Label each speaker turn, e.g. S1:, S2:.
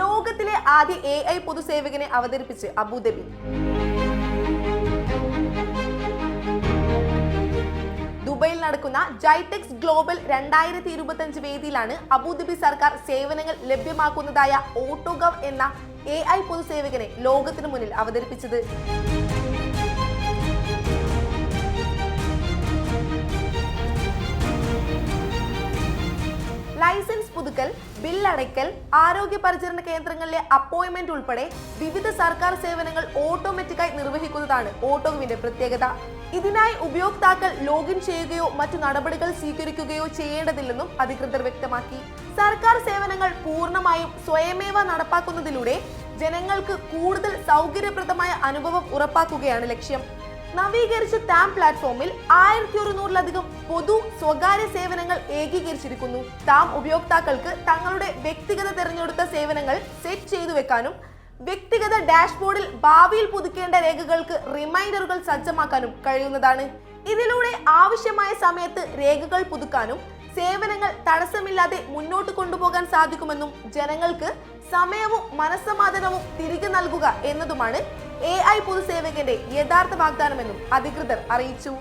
S1: ലോകത്തിലെ ആദ്യ A I പൊതുസേവകനെ അവതരിപ്പിച്ച് അബുദാബി. ദുബൈയിൽ നടക്കുന്ന ജൈടെക്സ് ഗ്ലോബൽ രണ്ടായിരത്തി ഇരുപത്തഞ്ച് വേദിയിലാണ് അബുദാബി സർക്കാർ സേവനങ്ങൾ ലഭ്യമാക്കുന്നതായ ഓട്ടോഗവ് എന്ന എ ഐ പൊതുസേവകനെ ലോകത്തിനു മുന്നിൽ അവതരിപ്പിച്ചത്. അടയ്ക്കൽ ബില്ലടയ്ക്കൽ ആരോഗ്യ പരിചരണ കേന്ദ്രങ്ങളിലെ അപ്പോയിന്റ്മെന്റ് ഉൾപ്പെടെ വിവിധ സർക്കാർ സേവനങ്ങൾ ഓട്ടോമാറ്റിക്കായി നിർവഹിക്കുന്നതാണ് ഓട്ടോവിന്റെ പ്രത്യേകത. ഇതിനായി ഉപയോക്താക്കൾ ലോഗിൻ ചെയ്യുകയോ മറ്റു നടപടികൾ സ്വീകരിക്കുകയോ ചെയ്യേണ്ടതില്ലെന്നും അധികൃതർ വ്യക്തമാക്കി. സർക്കാർ സേവനങ്ങൾ പൂർണമായും സ്വയമേവ നടപ്പാക്കുന്നതിലൂടെ ജനങ്ങൾക്ക് കൂടുതൽ സൗകര്യപ്രദമായ അനുഭവം ഉറപ്പാക്കുകയാണ് ലക്ഷ്യം. നവീകരിച്ച ടാം പ്ലാറ്റ്ഫോമിൽ ആയിരത്തി ഒരുന്നൂറിലധികം പൊതു സ്വകാര്യ സേവനങ്ങൾ ഏകീകരിച്ചിരിക്കുന്നു. ടാം ഉപയോക്താക്കൾക്ക് തങ്ങളുടെ വ്യക്തിഗത തിരഞ്ഞെടുത്ത സേവനങ്ങൾ സെറ്റ് ചെയ്തു വെക്കാനും വ്യക്തിഗത ഡാഷ്ബോർഡിൽ ഭാവിയിൽ പുതുക്കേണ്ട രേഖകൾക്ക് റിമൈൻഡറുകൾ സജ്ജമാക്കാനും കഴിയുന്നതാണ്. ഇതിലൂടെ ആവശ്യമായ സമയത്ത് രേഖകൾ പുതുക്കാനും സേവനങ്ങൾ തടസ്സമില്ലാതെ മുന്നോട്ട് കൊണ്ടുപോകാൻ സാധിക്കുമെന്നും ജനങ്ങൾക്ക് സമയവും മനസ്സമാധാനവും തിരികെ നൽകുക എന്നതുമാണ് എ ഐ പൊതുസേവകന്റെ യഥാർത്ഥ വാഗ്ദാനമെന്നും അധികൃതർ അറിയിച്ചു.